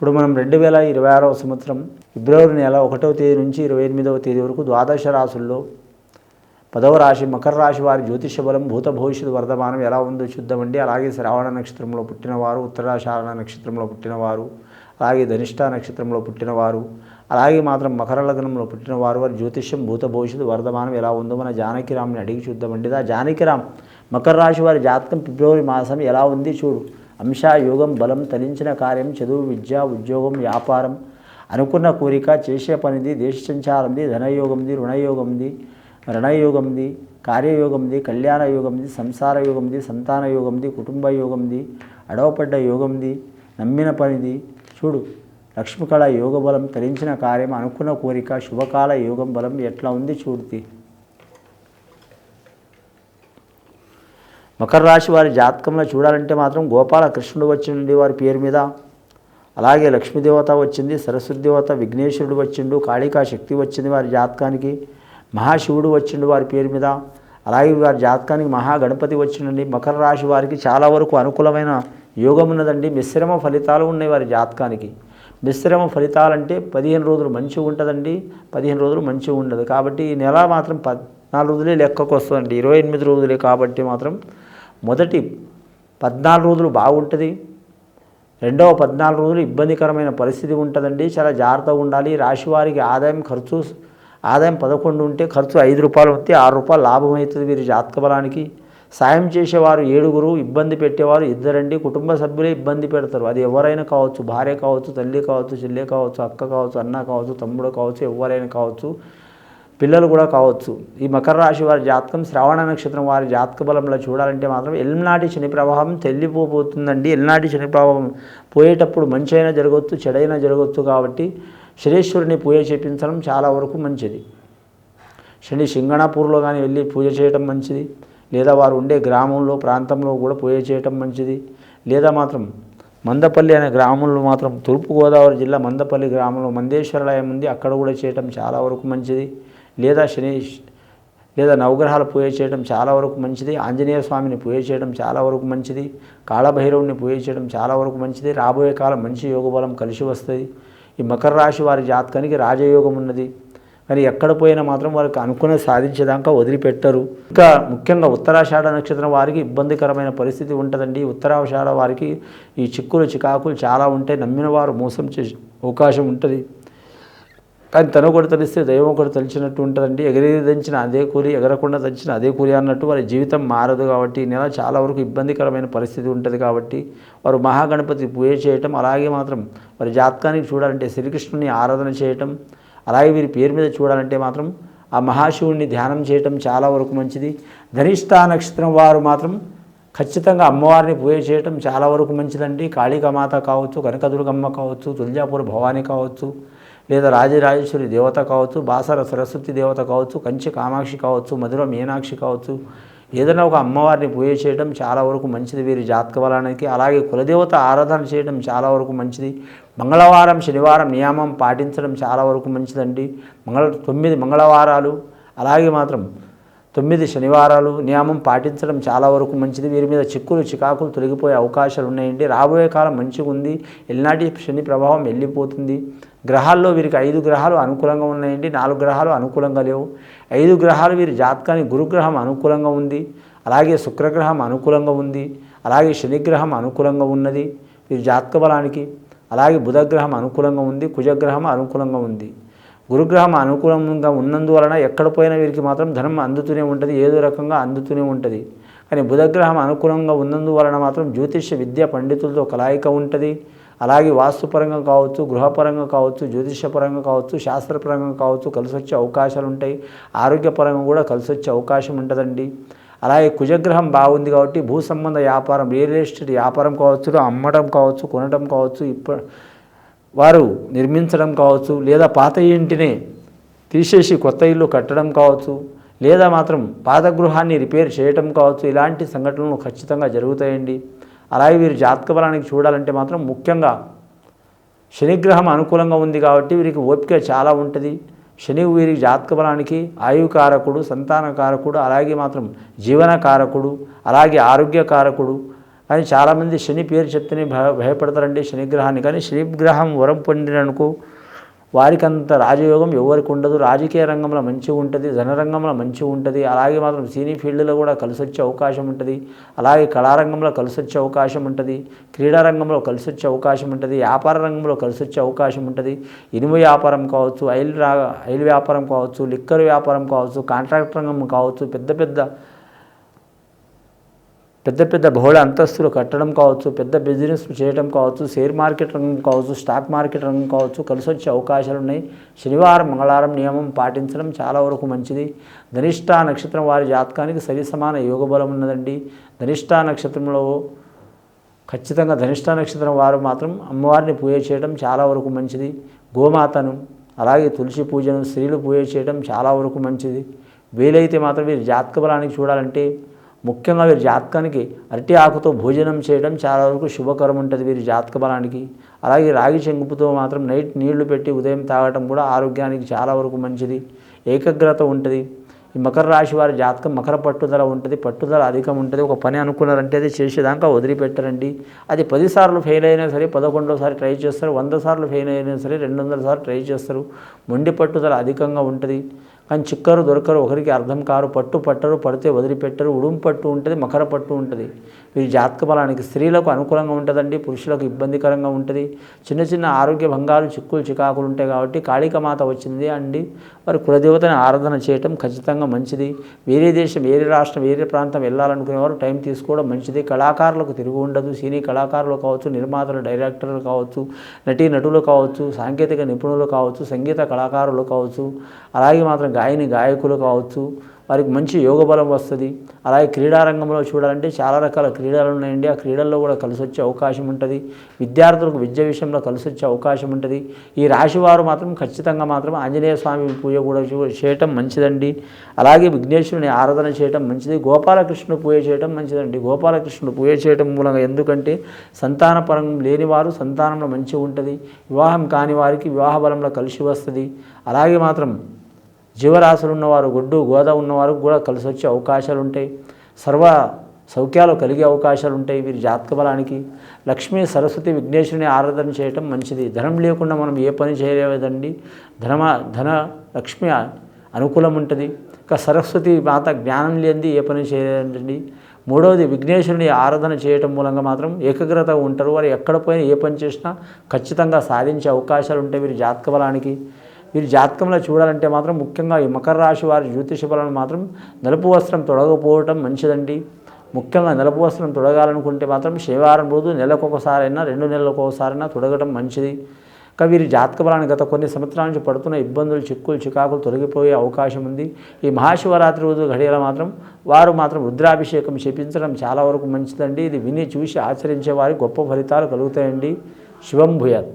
ఇప్పుడు మనం రెండు వేల ఇరవై ఆరవ సంవత్సరం ఫిబ్రవరి నెల ఒకటవ తేదీ నుంచి ఇరవై ఎనిమిదవ తేదీ వరకు ద్వాదశ రాసుల్లో పదవ రాశి మకర రాశి వారి జ్యోతిష బలం భూత భవిష్యత్తు వర్ధమానం ఎలా ఉందో చూద్దామండి. అలాగే శ్రావణ నక్షత్రంలో పుట్టినవారు ఉత్తరాశారణ నక్షత్రంలో పుట్టినవారు అలాగే ధనిష్ట నక్షత్రంలో పుట్టినవారు అలాగే మాత్రం మకర లగ్నంలో పుట్టినవారు వారి జ్యోతిష్యం భూత భవిష్యత్తు వర్ధమానం ఎలా ఉందో మన జానకిరామ్ని అడిగి చూద్దామండి. ఆ జానకిరామ్ మకర రాశి వారి జాతకం ఫిబ్రవరి మాసం ఎలా ఉంది చూడు. అంశయోగం బలం తలించిన కార్యం చదువు విద్య ఉద్యోగం వ్యాపారం అనుకున్న కోరిక చేసే పనిది దేశ సంచారంది ధనయోగంది రుణయోగంది రణయోగంది కార్యయోగంది కళ్యాణ యోగంది సంసార యోగంది సంతాన యోగంది కుటుంబ యోగంది అడవపడ్డ యోగంది నమ్మిన పనిది. చూడు లక్ష్మికళ యోగ బలం తరించిన కార్యం అనుకున్న కోరిక శుభకాల యోగం బలం ఎట్లా ఉంది చూడుతి మకర రాశి వారి జాతకంలో చూడాలంటే మాత్రం గోపాల కృష్ణుడు వచ్చిండి వారి పేరు మీద. అలాగే లక్ష్మీదేవత వచ్చింది సరస్వతి దేవత విఘ్నేశ్వరుడు వచ్చిండు కాళికా శక్తి వచ్చింది వారి జాతకానికి. మహాశివుడు వచ్చిండు వారి పేరు మీద. అలాగే వారి జాతకానికి మహాగణపతి వచ్చిండండి. మకర రాశి వారికి చాలా వరకు అనుకూలమైన యోగం ఉన్నదండి. మిశ్రమ ఫలితాలు ఉన్నాయి వారి జాతకానికి. మిశ్రమ ఫలితాలంటే పదిహేను రోజులు మంచిగా ఉంటుందండి. పదిహేను రోజులు మంచిగా ఉండదు. కాబట్టి ఈ నెల మాత్రం పద్నాలుగు రోజులే లెక్కకు వస్తుందండి ఇరవై ఎనిమిది రోజులే కాబట్టి మాత్రం మొదటి పద్నాలుగు రోజులు బాగుంటుంది. రెండవ పద్నాలుగు రోజులు ఇబ్బందికరమైన పరిస్థితి ఉంటుందండి. చాలా జాగ్రత్తగా ఉండాలి. రాశి వారికి ఆదాయం ఖర్చు ఆదాయం పదకొండు ఉంటే ఖర్చు ఐదు రూపాయలు వస్తే ఆరు రూపాయలు లాభం అవుతుంది వీరి జాతక బలానికి. సాయం చేసేవారు ఏడుగురు ఇబ్బంది పెట్టేవారు ఇద్దరండి. కుటుంబ సభ్యులే ఇబ్బంది పెడతారు. అది ఎవరైనా కావచ్చు భార్య కావచ్చు తల్లి కావచ్చు చెల్లె కావచ్చు అక్క కావచ్చు అన్న కావచ్చు తమ్ముడు కావచ్చు ఎవరైనా కావచ్చు. పిల్లలు కూడా కావచ్చు. ఈ మకర రాశి వారి జాతకం శ్రావణ నక్షత్రం వారి జాతక బలంలో చూడాలంటే మాత్రం ఎల్నాటి శని ప్రభావం తెల్లిపోబోతుందండి. ఎల్నాటి శని ప్రభావం పోయేటప్పుడు మంచి అయినా జరగవచ్చు చెడైనా జరగవచ్చు కాబట్టి శనీశ్వరుని పూజ చేపించడం చాలా వరకు మంచిది. శని సింగణాపూర్లో కానీ వెళ్ళి పూజ చేయటం మంచిది. లేదా వారు ఉండే గ్రామంలో ప్రాంతంలో కూడా పూజ చేయటం మంచిది. లేదా మాత్రం మందపల్లి అనే గ్రామంలో మాత్రం తూర్పుగోదావరి జిల్లా మందపల్లి గ్రామంలో మందేశ్వరాలయం ఉంది. అక్కడ కూడా చేయటం చాలా వరకు మంచిది. లేదా శని లేదా నవగ్రహాలు పూజ చేయడం చాలా వరకు మంచిది. ఆంజనేయ స్వామిని పూజ చేయడం చాలా వరకు మంచిది. కాళభైరవుని పూజ చేయడం చాలా వరకు మంచిది. రాబోయే కాలం మంచి యోగబలం కలిసి వస్తుంది. ఈ మకర రాశి వారి జాతకానికి రాజయోగం ఉన్నది. కానీ ఎక్కడ పోయినా మాత్రం వారికి అనుకున్న సాధించేదాకా వదిలిపెట్టరు. ఇంకా ముఖ్యంగా ఉత్తరాషాఢ నక్షత్రం వారికి ఇబ్బందికరమైన పరిస్థితి ఉంటుందండి. ఉత్తరాషాఢ వారికి ఈ చిక్కులు చికాకులు చాలా ఉంటాయి నమ్మిన వారు మోసం చేసే అవకాశం ఉంటుంది. కానీ తను ఒకటి తెలిస్తే దైవం కూడా తెలిసినట్టు ఉంటుందండి. ఎగిరి దంచిన అదే కూలి ఎగరకుండా దంచిన అదే కూలి అన్నట్టు వారి జీవితం మారదు కాబట్టి నెల చాలా వరకు ఇబ్బందికరమైన పరిస్థితి ఉంటుంది కాబట్టి వారు మహాగణపతి పూజ చేయటం అలాగే మాత్రం వారి జాతకానికి చూడాలంటే శ్రీకృష్ణుని ఆరాధన చేయటం అలాగే వీరి పేరు మీద చూడాలంటే మాత్రం ఆ మహాశివుణ్ణి ధ్యానం చేయటం చాలా వరకు మంచిది. ధనిష్ట నక్షత్రం వారు మాత్రం ఖచ్చితంగా అమ్మవారిని పూజ చేయటం చాలా వరకు మంచిదండి. కాళికామాత కావచ్చు కనకదుర్గమ్మ కావచ్చు తులజాపూర్ భవాని కావచ్చు లేదా రాజరాజేశ్వరి దేవత కావచ్చు బాసర సరస్వతి దేవత కావచ్చు కంచి కామాక్షి కావచ్చు మధుర మీనాక్షి కావచ్చు ఏదైనా ఒక అమ్మవారిని పూజ చేయడం చాలా వరకు మంచిది వీరి జాతక బలానికి అలాగే కులదేవత ఆరాధన చేయడం చాలా వరకు మంచిది. మంగళవారం శనివారం నియమం పాటించడం చాలా వరకు మంచిదండి. మంగళ తొమ్మిది మంగళవారాలు. అలాగే మాత్రం తొమ్మిది శనివారాలు నియమం పాటించడం చాలా వరకు మంచిది. వీరి మీద చిక్కులు చికాకులు తొలగిపోయే అవకాశాలు ఉన్నాయండి. రాబోయే కాలం మంచిగా ఉంది. ఎల్నాటి శని ప్రభావం వెళ్ళిపోతుంది. గ్రహాల్లో వీరికి ఐదు గ్రహాలు అనుకూలంగా ఉన్నాయండి. నాలుగు గ్రహాలు అనుకూలంగా లేవు. ఐదు గ్రహాలు వీరి జాతకానికి గురుగ్రహం అనుకూలంగా ఉంది. అలాగే శుక్రగ్రహం అనుకూలంగా ఉంది. అలాగే శనిగ్రహం అనుకూలంగా ఉన్నది. వీరి జాతక బలానికి అలాగే బుధగ్రహం అనుకూలంగా ఉంది. కుజగ్రహం అనుకూలంగా ఉంది. గురుగ్రహం అనుకూలంగా ఉన్నందువలన ఎక్కడ పోయినా వీరికి మాత్రం ధనం అందుతూనే ఉంటుంది ఏదో రకంగా అందుతూనే ఉంటుంది. కానీ బుధగ్రహం అనుకూలంగా ఉన్నందువలన మాత్రం జ్యోతిష్య విద్య పండితులతో కలాయిక ఉంటుంది. అలాగే వాస్తుపరంగా కావచ్చు గృహపరంగా కావచ్చు జ్యోతిష్యపరంగా కావచ్చు శాస్త్రపరంగా కావచ్చు కలిసి వచ్చే అవకాశాలు ఉంటాయి. ఆరోగ్యపరంగా కూడా కలిసి వచ్చే అవకాశం ఉంటుందండి. అలాగే కుజగ్రహం బాగుంది కాబట్టి భూ సంబంధ వ్యాపారం రియల్ ఎస్టేట్ వ్యాపారం కావచ్చు అమ్మడం కావచ్చు కొనడం కావచ్చు ఇప్ప వారు నిర్మించడం కావచ్చు లేదా పాత ఇంటిని తీసేసి కొత్త ఇల్లు కట్టడం కావచ్చు లేదా మాత్రం పాత గృహాన్ని రిపేర్ చేయటం కావచ్చు ఇలాంటి సంఘటనలు ఖచ్చితంగా జరుగుతాయండి. అలాగే వీరు జాతక బలానికి చూడాలంటే మాత్రం ముఖ్యంగా శనిగ్రహం అనుకూలంగా ఉంది కాబట్టి వీరికి ఓపిక చాలా ఉంటుంది. శని వీరి జాతక బలానికి ఆయుకారకుడు సంతానకారకుడు అలాగే మాత్రం జీవనకారకుడు అలాగే ఆరోగ్యకారకుడు కానీ చాలామంది శని పేరు చెప్తేనే భయ భయపడతారండి శనిగ్రహాన్ని. కానీ శనిగ్రహం వరం పొందిననుకో వారికి అంత రాజయోగం ఎవరికి ఉండదు. రాజకీయ రంగంలో మంచిగా ఉంటుంది ధనరంగంలో మంచిగా ఉంటుంది. అలాగే మాత్రం సినీ ఫీల్డ్లో కూడా కలిసి వచ్చే అవకాశం ఉంటుంది. అలాగే కళారంగంలో కలిసి వచ్చే అవకాశం ఉంటుంది. క్రీడా రంగంలో కలిసి వచ్చే అవకాశం ఉంటుంది. వ్యాపార రంగంలో కలిసి వచ్చే అవకాశం ఉంటుంది. ఇనుము వ్యాపారం కావచ్చు ఐల్ రా ఐల్ వ్యాపారం కావచ్చు లిక్కర్ వ్యాపారం కావచ్చు కాంట్రాక్ట్ రంగం కావచ్చు పెద్ద పెద్ద పెద్ద పెద్ద బహుళ అంతస్తులు కట్టడం కావచ్చు పెద్ద బిజినెస్ చేయడం కావచ్చు షేర్ మార్కెట్ రంగం కావచ్చు స్టాక్ మార్కెట్ రంగం కావచ్చు కలిసి వచ్చే అవకాశాలు ఉన్నాయి. శనివారం మంగళవారం నియమం పాటించడం చాలా వరకు మంచిది. ధనిష్ట నక్షత్రం వారి జాతకానికి సరి సమాన యోగ బలం ఉన్నదండి. ధనిష్ట నక్షత్రంలో ఖచ్చితంగా ధనిష్ట నక్షత్రం వారు మాత్రం అమ్మవారిని పూజ చేయడం చాలా వరకు మంచిది. గోమాతను అలాగే తులసి పూజను స్త్రీలు పూజ చేయడం చాలా వరకు మంచిది. వీలైతే మాత్రం వీరి జాతక బలానికి చూడాలంటే ముఖ్యంగా వీరి జాతకానికి అరటి ఆకుతో భోజనం చేయడం చాలా వరకు శుభకరం ఉంటుంది వీరి జాతక బలానికి. అలాగే రాగి చెంగుపుతో మాత్రం నైట్ నీళ్ళు పెట్టి ఉదయం తాగటం కూడా ఆరోగ్యానికి చాలా వరకు మంచిది. ఏకాగ్రత ఉంటుంది. ఈ మకర రాశి వారి జాతకం మకర పట్టుదల ఉంటుంది. పట్టుదల అధికం ఉంటుంది. ఒక పని అనుకున్నారంటే అది చేసేదాకా వదిలిపెట్టరండి. అది పదిసార్లు ఫెయిల్ అయినా సరే పదకొండోసారి ట్రై చేస్తారు. వంద సార్లు ఫెయిల్ అయినా సరే రెండు వందల సార్లు ట్రై చేస్తారు. మొండి పట్టుదల అధికంగా ఉంటుంది. కానీ చిక్కరు దొరకరు ఒకరికి అర్థం కారు పట్టు పట్టరు పడితే వదిలిపెట్టరు ఉడుం పట్టు ఉంటుంది మకర పట్టు ఉంటుంది. వీరి జాతక బలానికి స్త్రీలకు అనుకూలంగా ఉంటుందండి పురుషులకు ఇబ్బందికరంగా ఉంటుంది. చిన్న చిన్న ఆరోగ్య భంగాలు చిక్కులు చికాకులు ఉంటాయి కాబట్టి కాళికమాత వచ్చింది అండి. వారి కులదేవతని ఆరాధన చేయటం ఖచ్చితంగా మంచిది. వేరే దేశం వేరే రాష్ట్రం వేరే ప్రాంతం వెళ్ళాలనుకునేవారు టైం తీసుకోవడం మంచిది. కళాకారులకు తిరుగు ఉండదు. సినీ కళాకారులు కావచ్చు నిర్మాతలు డైరెక్టర్లు కావచ్చు నటీ నటులు కావచ్చు సాంకేతిక నిపుణులు కావచ్చు సంగీత కళాకారులు కావచ్చు. అలాగే మాత్రం గాయని గాయకులు కావచ్చు వారికి మంచి యోగ బలం వస్తుంది. అలాగే క్రీడారంగంలో చూడాలంటే చాలా రకాల క్రీడలు ఉన్నాయండి ఆ క్రీడల్లో కూడా కలిసి వచ్చే అవకాశం ఉంటుంది. విద్యార్థులకు విద్య విషయంలో కలిసి వచ్చే అవకాశం ఉంటుంది. ఈ రాశి వారు మాత్రం ఖచ్చితంగా మాత్రం ఆంజనేయ స్వామి పూజ కూడా చూ- చేయటం మంచిదండి. అలాగే విఘ్నేశ్వరుని ఆరాధన చేయటం మంచిది. గోపాలకృష్ణుడు పూజ చేయటం మంచిదండి. గోపాలకృష్ణుడు పూజ చేయటం మూలంగా ఎందుకంటే సంతానపరం లేని వారు సంతానంలో మంచిగా ఉంటుంది. వివాహం కాని వారికి వివాహ బలంలో కలిసి వస్తుంది. అలాగే మాత్రం జీవరాశులు ఉన్నవారు గొడ్డు గోద ఉన్నవారు కూడా కలిసి వచ్చే అవకాశాలు ఉంటాయి సర్వ సౌఖ్యాలు కలిగే అవకాశాలు ఉంటాయి వీరి జాతక బలానికి. లక్ష్మీ సరస్వతి విఘ్నేశ్వరిని ఆరాధన చేయటం మంచిది. ధనం లేకుండా మనం ఏ పని చేయలేదండి. ధనమ ధన లక్ష్మి అనుకూలం ఉంటుంది ఇక సరస్వతి మాత జ్ఞానం లేనిది ఏ పని చేయలేదండి. మూడవది విఘ్నేశ్వరుని ఆరాధన చేయటం మూలంగా మాత్రం ఏకాగ్రత ఉంటారు. వారు ఎక్కడ పోయినా ఏ పని చేసినా ఖచ్చితంగా సాధించే అవకాశాలు ఉంటాయి వీరి జాతక బలానికి. వీరి జాతకంలో చూడాలంటే మాత్రం ముఖ్యంగా ఈ మకర రాశి వారి జ్యోతిష బలను మాత్రం నలుపు వస్త్రం తొడగపోవటం మంచిదండి. ముఖ్యంగా నలుపు వస్త్రం తొడగాలనుకుంటే మాత్రం శనివారం రోజు నెలకు ఒకసారైనా రెండు నెలలకు ఒకసారైనా తొడగటం మంచిది. ఇంకా వీరి జాతక బలాన్ని గత కొన్ని సంవత్సరాల నుంచి పడుతున్న ఇబ్బందులు చిక్కులు చికాకులు తొలగిపోయే అవకాశం ఉంది. ఈ మహాశివరాత్రి రోజు గడియల మాత్రం వారు మాత్రం రుద్రాభిషేకం చేపించడం చాలా వరకు మంచిదండి. ఇది విని చూసి ఆచరించే వారికి గొప్ప ఫలితాలు కలుగుతాయండి. శివం భూయాత్.